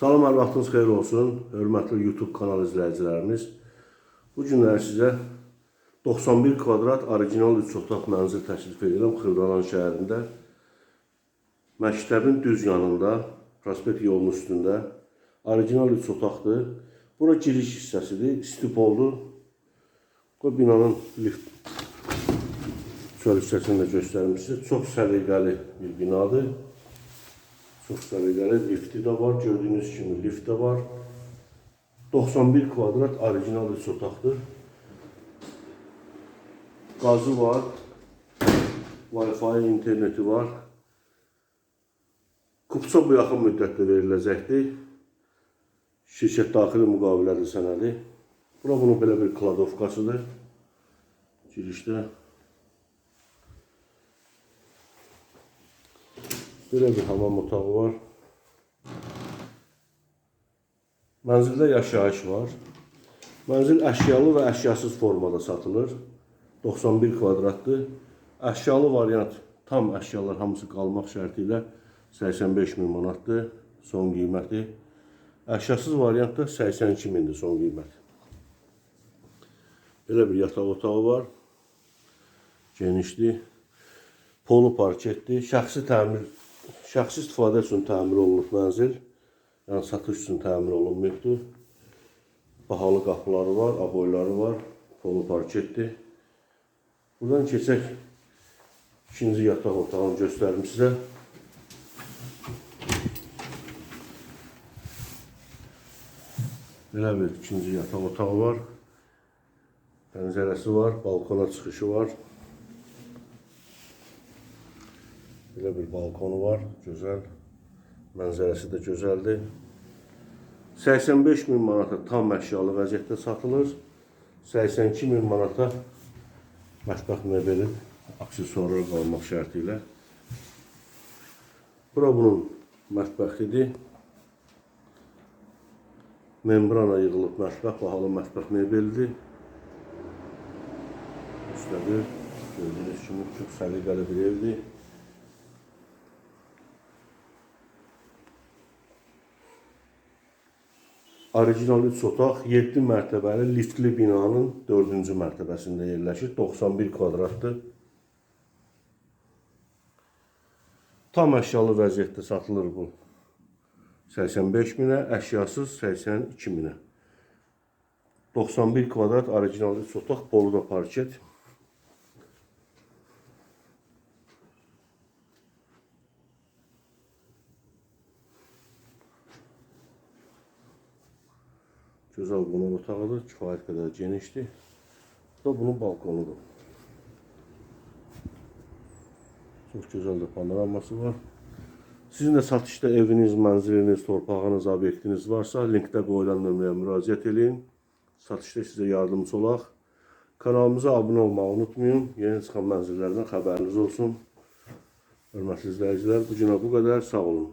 Salam, hər vaxtınız xeyir olsun. Hörmətli YouTube kanal izləyicilərimiz. Bu günlər sizə 91 kvadrat orijinal 3 otaq mənzil təklif edirəm Xırdalan şəhərində. Məktəbin düz yanında, prospekt yolunun üstündə orijinal 3 otaqdır. Bura giriş hissəsidir, stipoldur. Bu binanın lift çöl hissəsini də göstərim sizə. Çox səliqəli bir binadır. Çox səliqəli lifti də var. Gördüyünüz kimi lift də var. 91 kvadrat orijinal üç otaqdır. Qazı var. Wi-Fi, interneti var. Kupça bu yaxın müddətdə veriləcəkdir. Şirkət daxili müqavilədir sənədi. Bura bunun belə bir kladovkasıdır. Girişdə. Belə bir hamam otağı var. Mənzildə yaşayış var. Mənzil əşyalı və əşyasız formada satılır. 91 kvadratdır. Əşyalı variant tam əşyalar hamısı qalmaq şərti ilə 85 min manatdır son qiyməti. Əşyasız variant da 82 mindir son qiyməti. Belə bir yataq otağı var. Genişdir. Polu parketdir. Şəxsi təmir, şəxsi istifadə üçün təmir olunub mənzil. Yəni satış üçün təmir olunmayıbdır. Bahalı qapıları var, aboyları var. Polu parketdir. Buradan keçək ikinci yataq otağını göstərim sizə. Belə bir ikinci yataq otağı var. Pəncərəsi var, balkona çıxışı var. Belə bir balkonu var, gözəl. Mənzərəsi də gözəldir. 85 min manata tam əşyalı vəziyyətdə satılır. 82 min manata mətbəx mebeli aksesuarlar qalmaq şərti ilə. Bura bunun mətbəxidir. Membrana yığılıb mətbəx, bahalı mətbəx mebelidir. Üstədir. Gördüyünüz kimi çox səliqəli bir evdir. Orijinal 3 otaq 7 mərtəbəli liftli binanın 4-cü mərtəbəsində yerləşir. 91 kvadratdır. Tam əşyalı vəziyyətdə satılır bu. 85 minə, əşyasız 82 minə. 91 kvadrat orijinal 3 otaq, Boluda parket. Gözəl qonaq otağıdır, kifayət qədər genişdir. Bu da bunun balkonudur. Çox gözəl də panoraması var. Sizin də satışda eviniz, mənziliniz, torpağınız, obyektiniz varsa, linkdə qoyulan nömrəyə edin. Satışda sizə yardımcı olaq. Kanalımıza abunə olmağı unutmayın. Yeni çıxan mənzillərdən xəbəriniz olsun. Hörmətli izləyicilər, bu günə bu qədər. Sağ olun.